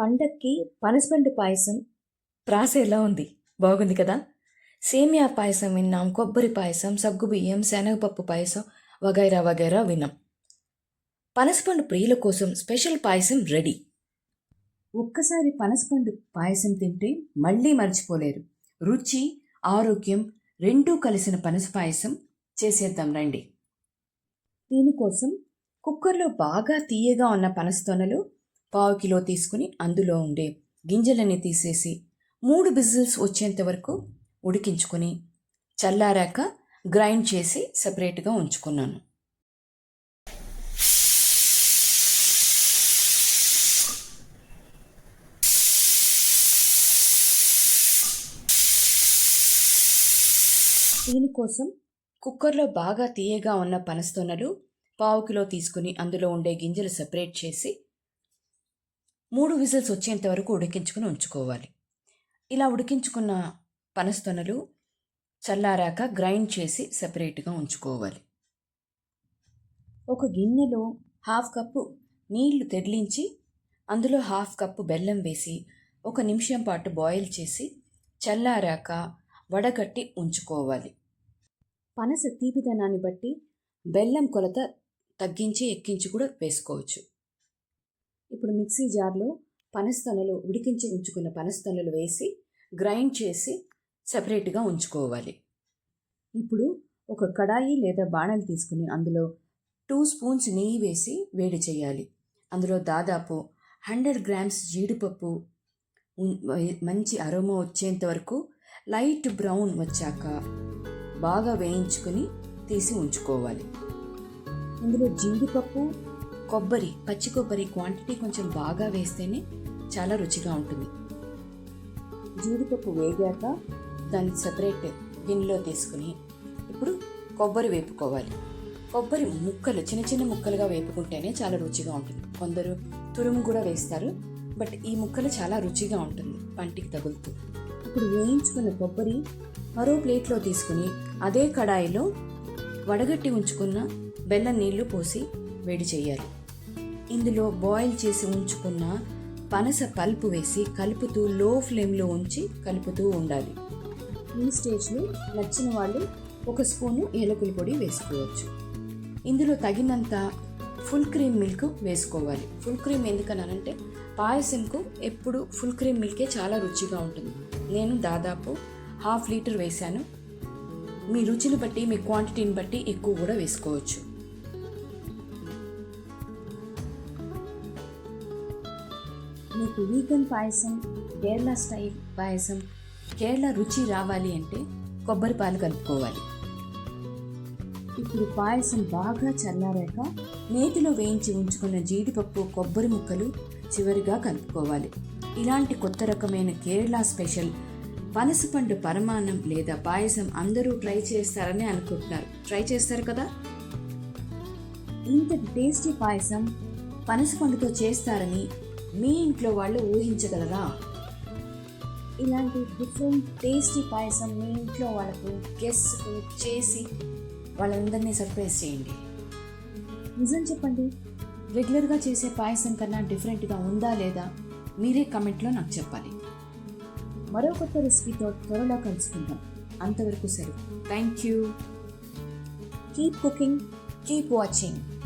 పండక్కి పనసపండు పాయసం ప్రాస ఎలా ఉంది. బాగుంది కదా? సేమియా పాయసం విన్నాం కొబ్బరి పాయసం సగ్గుబియ్యం శనగపప్పు పాయసం వగైరా వగైరా విన్నాం. పనసపండు ప్రియుల కోసం స్పెషల్ పాయసం రెడీ. ఒక్కసారి పనసపండు పాయసం తింటే మళ్ళీ మర్చిపోలేరు. రుచి ఆరోగ్యం రెండూ కలిసిన పనస పాయసం చేసేద్దాం రండి. దీనికోసం కుక్కర్లో బాగా తీయగా ఉన్న పనస్తొనలు పావు కిలో తీసుకుని అందులో ఉండే గింజలని తీసేసి మూడు బిజిల్స్ వచ్చేంత వరకు ఉడికించుకొని చల్లారాక గ్రైండ్ చేసి సపరేట్గా ఉంచుకున్నాను. దీనికోసం కుక్కర్లో బాగా తీయగా ఉన్న పనస్తొనలు పావు కిలో తీసుకుని అందులో ఉండే గింజలు సపరేట్ చేసి మూడు విజిల్స్ వచ్చేంత వరకు ఉడికించుకుని ఉంచుకోవాలి. ఇలా ఉడికించుకున్న పనస్తొనలు చల్లారాక గ్రైండ్ చేసి సెపరేట్గా ఉంచుకోవాలి. ఒక గిన్నెలో హాఫ్ కప్పు నీళ్ళు తెరిలించి అందులో హాఫ్ కప్పు బెల్లం వేసి ఒక నిమిషం పాటు బాయిల్ చేసి చల్లారాక వడగట్టి ఉంచుకోవాలి. పనస తీపిదనాన్ని బట్టి బెల్లం కొలత తగ్గించి ఎక్కించి కూడా వేసుకోవచ్చు. ఇప్పుడు మిక్సీ జార్లో పనస్తనలు ఉడికించి ఉంచుకున్న పనస్తనలు వేసి గ్రైండ్ చేసి సపరేట్గా ఉంచుకోవాలి. ఇప్పుడు ఒక కడాయి లేదా బాణలు తీసుకుని అందులో టూ స్పూన్స్ నెయ్యి వేసి వేడి చేయాలి. అందులో దాదాపు హండ్రెడ్ గ్రామ్స్ జీడిపప్పు మంచి అరోమా వచ్చేంత వరకు లైట్ బ్రౌన్ వచ్చాక బాగా వేయించుకుని తీసి ఉంచుకోవాలి. ఇందులో జీడిపప్పు కొబ్బరి పచ్చి కొబ్బరి క్వాంటిటీ కొంచెం బాగా వేస్తేనే చాలా రుచిగా ఉంటుంది. జీడిపప్పు వేగాక దాన్ని సపరేట్ గిన్నెలో తీసుకుని ఇప్పుడు కొబ్బరి వేపుకోవాలి. కొబ్బరి ముక్కలు చిన్న చిన్న ముక్కలుగా వేపుకుంటేనే చాలా రుచిగా ఉంటుంది. కొందరు తురుము కూడా వేస్తారు బట్ ఈ ముక్కలు చాలా రుచిగా ఉంటుంది పంటికి తగులుతూ. ఇప్పుడు వేయించుకున్న కొబ్బరి మరో ప్లేట్లో తీసుకుని అదే కడాయిలో వడగట్టి ఉంచుకున్న బెల్లం నీళ్ళు పోసి వేడి చేయాలి. ఇందులో బాయిల్ చేసి ఉంచుకున్న పనస పల్పు వేసి కలుపుతూ లో ఫ్లేమ్లో ఉంచి కలుపుతూ ఉండాలి. ఈ స్టేజ్లో నచ్చిన వాళ్ళు ఒక స్పూను ఏలకుల పొడి వేసుకోవచ్చు. ఇందులో తగినంత ఫుల్ క్రీమ్ మిల్క్ వేసుకోవాలి. ఫుల్ క్రీమ్ ఎందుకనంటే పాయసంకు ఎప్పుడు ఫుల్ క్రీమ్ మిల్కే చాలా రుచిగా ఉంటుంది. నేను దాదాపు హాఫ్ లీటర్ వేశాను. మీ రుచిని బట్టి మీ క్వాంటిటీని బట్టి ఎక్కువ కూడా వేసుకోవచ్చు. మీకు వీగన్ పాయసం కేరళ స్టైల్ పాయసం కేరళ రుచి రావాలి అంటే కొబ్బరి పాలు కలుపుకోవాలి. ఇప్పుడు పాయసం బాగా చల్లారాక నేతిలో వేయించి ఉంచుకున్న జీడిపప్పు కొబ్బరి ముక్కలు చివరిగా కలుపుకోవాలి. ఇలాంటి కొత్త రకమైన కేరళ స్పెషల్ పనసపండు పరమాన్నం లేదా పాయసం అందరూ ట్రై చేస్తారని అనుకుంటున్నారు. ట్రై చేస్తారు కదా? ఇంతటి టేస్టీ పాయసం పనసపండుతో చేస్తారని మీ ఇంట్లో వాళ్ళు ఊహించగలరా? ఇలాంటి డిఫరెంట్ టేస్టీ పాయసం మీ ఇంట్లో వాళ్ళకు గెస్ట్కు చేసి వాళ్ళందరినీ సర్ప్రైజ్ చేయండి. నిజం చెప్పండి రెగ్యులర్గా చేసే పాయసం కన్నా డిఫరెంట్గా ఉందా లేదా మీరే కమెంట్లో నాకు చెప్పాలి. మరో కొత్త రెసిపీతో త్వరలో కలుసుకుందాం. అంతవరకు సరే. Thank you keep cooking keep watching